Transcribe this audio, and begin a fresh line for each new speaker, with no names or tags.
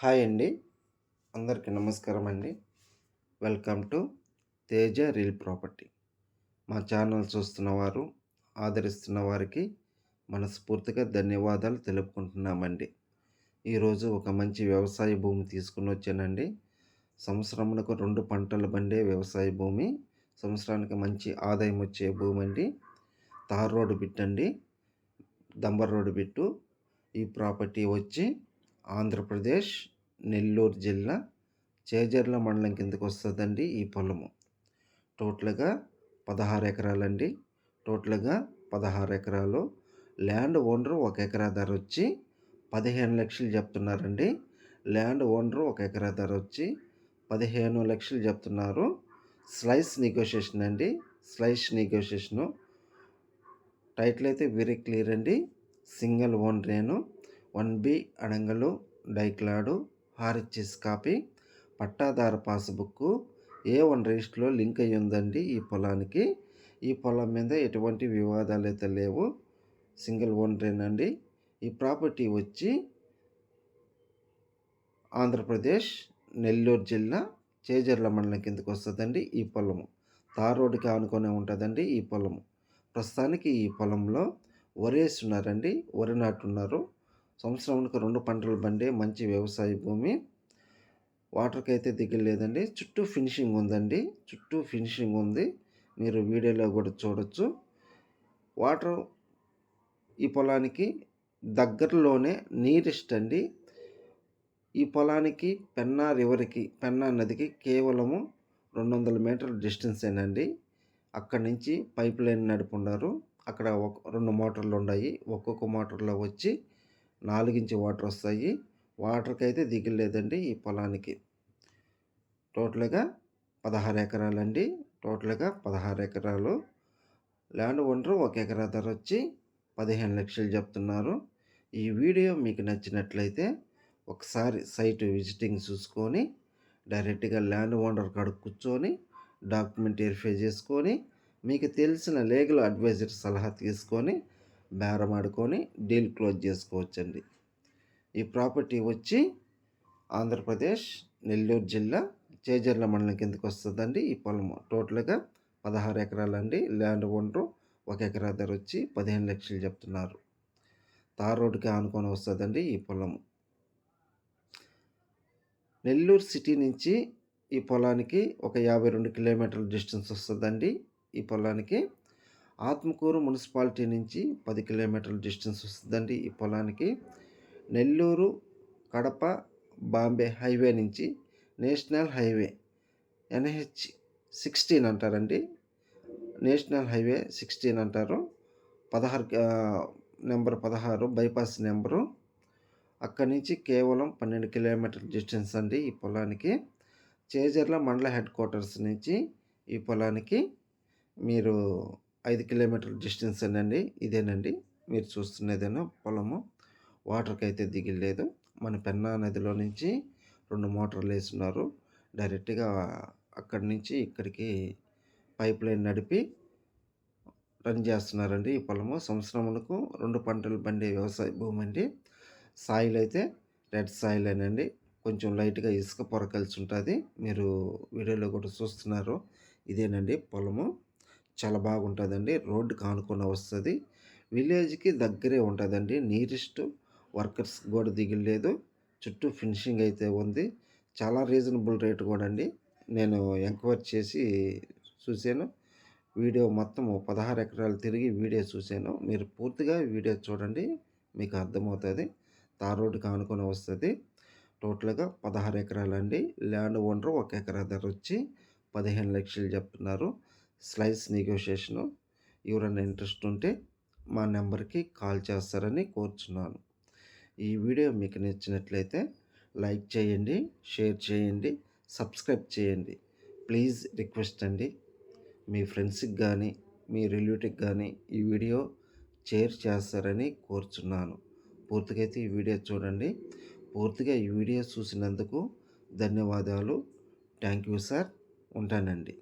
Hi అండి. అందరికీ నమస్కారం అండి. Welcome to Teja real property. మా ఛానల్ చూస్తున్న వారు ఆదరిస్తున్న వారికి మనస్ఫూర్తిగా ధన్యవాదాలు తెలుపుకుంటున్నామండి. ఈరోజు ఒక మంచి వ్యవసాయ భూమి తీసుకుని వచ్చానండి. సంవత్సరమునకు రెండు పంటలు పండే వ్యవసాయ భూమి సంవత్సరానికి మంచి ఆదాయం వచ్చే భూమి అండి. తార్ రోడ్డు బిట్టండి దంబర్ రోడ్డు బిట్టు ఈ ప్రాపర్టీ వచ్చి ఆంధ్రప్రదేశ్ నెల్లూరు జిల్లా చేజర్ల మండలం కిందకు వస్తుందండి ఈ పొలము. టోటల్గా పదహారు ఎకరాలండి. టోటల్గా పదహారు ఎకరాలు. ల్యాండ్ ఓనర్ ఒక ఎకరా ధర వచ్చి పదిహేను లక్షలు చెప్తున్నారండి. ల్యాండ్ ఓనర్ ఒక ఎకరా ధర వచ్చి పదిహేను లక్షలు చెప్తున్నారు. స్లైస్ నెగోషియేషన్ అండి. Slice negotiation. టైటిల్ అయితే వెరీ క్లియర్ అండి. సింగిల్ ఓనరేను. వన్ బి అడంగలు డైక్లాడు ఆర్హెచ్ఎస్ కాపీ పట్టాదార పాస్బుక్ ఏ వన్ రిజిస్టర్లో లింక్ అయ్యి ఉందండి ఈ పొలానికి. ఈ పొలం మీద ఎటువంటి వివాదాలు అయితే లేవు. సింగిల్ ఓనరేనండి. ఈ ప్రాపర్టీ వచ్చి ఆంధ్రప్రదేశ్ నెల్లూరు జిల్లా చేజర్ల మండలం కిందకు వస్తుందండి ఈ పొలము. తార్ రోడ్డుకి ఆనుకొని ఉంటుందండి ఈ పొలము. ప్రస్తుతానికి ఈ పొలంలో వరేస్తున్నారండి వరి నాటున్నారు సంవత్సరానికి రెండు పంటలు పండే మంచి వ్యవసాయ భూమి. వాటర్కి అయితే దిగలేదండి చుట్టూ ఫినిషింగ్ ఉందండి. చుట్టూ ఫినిషింగ్ ఉంది. మీరు వీడియోలో కూడా చూడొచ్చు. వాటర్ ఈ పొలానికి దగ్గరలోనే నీరెస్ట్ అండి. ఈ పొలానికి పెన్నా రివర్కి పెన్నా నదికి కేవలము రెండు వందల మీటర్ల డిస్టెన్స్ ఏనండి అక్కడి నుంచి పైప్ లైన్ నడుపున్నారు. అక్కడ ఒక రెండు మోటార్లు ఉన్నాయి ఒక్కొక్క మోటార్లో వచ్చి నాలుగించి వాటర్ వస్తాయి వాటర్కి అయితే దిగలేదండి ఈ పొలానికి. టోటల్గా పదహారు ఎకరాలండి. టోటల్గా పదహారు ఎకరాలు. ల్యాండ్ ఓనర్ ఒక ఎకరా ధర వచ్చి పదిహేను లక్షలు చెప్తున్నారు ఈ వీడియో మీకు నచ్చినట్లయితే ఒకసారి సైట్ విజిటింగ్ చూసుకొని డైరెక్ట్గా ల్యాండ్ ఓనర్ కాడ కూర్చొని డాక్యుమెంట్ వెరిఫై చేసుకొని మీకు తెలిసిన లీగల్ అడ్వైజర్ సలహా తీసుకొని బేరం ఆడుకొని డీల్ క్లోజ్ చేసుకోవచ్చండి. ఈ ప్రాపర్టీ వచ్చి ఆంధ్రప్రదేశ్ నెల్లూరు జిల్లా చేజర్ల మండలం కిందకి వస్తుందండి. ఈ పొలము టోటల్గా పదహారు ఎకరాలండి. ల్యాండ్ ఓనరు ఒక ఎకరా ధర వచ్చి పదిహేను లక్షలు చెప్తున్నారు. తార్ రోడ్డుకి ఆనుకొని వస్తుందండి ఈ పొలము నెల్లూరు సిటీ నుంచి ఈ పొలానికి ఒక యాభై రెండు కిలోమీటర్ల డిస్టెన్స్ వస్తుందండి. ఈ పొలానికి ఆత్మకూరు మున్సిపాలిటీ నుంచి పది కిలోమీటర్ల డిస్టెన్స్ వస్తుందండి ఈ పొలానికి. నెల్లూరు కడప బాంబే హైవే నుంచి నేషనల్ హైవే ఎన్హెచ్ సిక్స్టీన్ అంటారండి. నేషనల్ హైవే సిక్స్టీన్ అంటారు. పదహారు నెంబర్ పదహారు బైపాస్ నెంబరు. అక్కడి నుంచి కేవలం పన్నెండు కిలోమీటర్ల డిస్టెన్స్ అండి ఈ పొలానికి. చేజర్ల మండల హెడ్ క్వార్టర్స్ నుంచి ఈ పొలానికి మీరు ఐదు కిలోమీటర్ల డిస్టెన్స్ అండి. ఇదేనండి. మీరు చూస్తున్నదేనా పొలము. వాటర్కి అయితే దిగిలేదు మన పెన్నా నదిలో నుంచి రెండు మోటార్లు వేస్తున్నారు డైరెక్ట్గా అక్కడి నుంచి ఇక్కడికి పైప్ లైన్ నడిపి రన్ చేస్తున్నారండి ఈ పొలము. సంవత్సరములకు రెండు పంటలు పండే వ్యవసాయ భూమి అండి. సాయిల్ అయితే రెడ్ సాయిల్ అండి కొంచెం లైట్గా ఇసుక పొర కలిసి ఉంటుంది. మీరు వీడియోలో కూడా చూస్తున్నారు. ఇదేనండి పొలము. చాలా బాగుంటుందండి. రోడ్డు కానుకొని వస్తుంది. విలేజ్కి దగ్గరే ఉంటుందండి. నీరెస్ట్ వర్కర్స్ కూడా దిగిలేదు చుట్టూ ఫినిషింగ్ అయితే ఉంది. చాలా రీజనబుల్ రేట్ కూడా అండి నేను ఎంక్వైరీ చేసి చూశాను. వీడియో మొత్తం పదహారు ఎకరాలు తిరిగి వీడియో చూశాను. మీరు పూర్తిగా వీడియో చూడండి. మీకు అర్థమవుతుంది. తార్ రోడ్డు కానుకొని వస్తుంది. టోటల్గా పదహారు ఎకరాలండి. ల్యాండ్ ఓనర్ ఒక ఎకరా ధర వచ్చి పదిహేను లక్షలు చెప్తున్నారు స్లైస్ నెగోషియేషను ఎవరైనా ఇంట్రెస్ట్ ఉంటే మా నెంబర్కి కాల్ చేస్తారని కోరుచున్నాను. ఈ వీడియో మీకు నచ్చినట్లయితే లైక్ చేయండి షేర్ చేయండి సబ్స్క్రైబ్ చేయండి. ప్లీజ్ రిక్వెస్ట్ అండి మీ ఫ్రెండ్స్కి కానీ మీ రిలేటివ్కి కానీ ఈ వీడియో షేర్ చేస్తారని కోరుచున్నాను. పూర్తిగా అయితే ఈ వీడియో చూడండి. పూర్తిగా ఈ వీడియో చూసినందుకు ధన్యవాదాలు. Thank you sir. ఉంటానండి.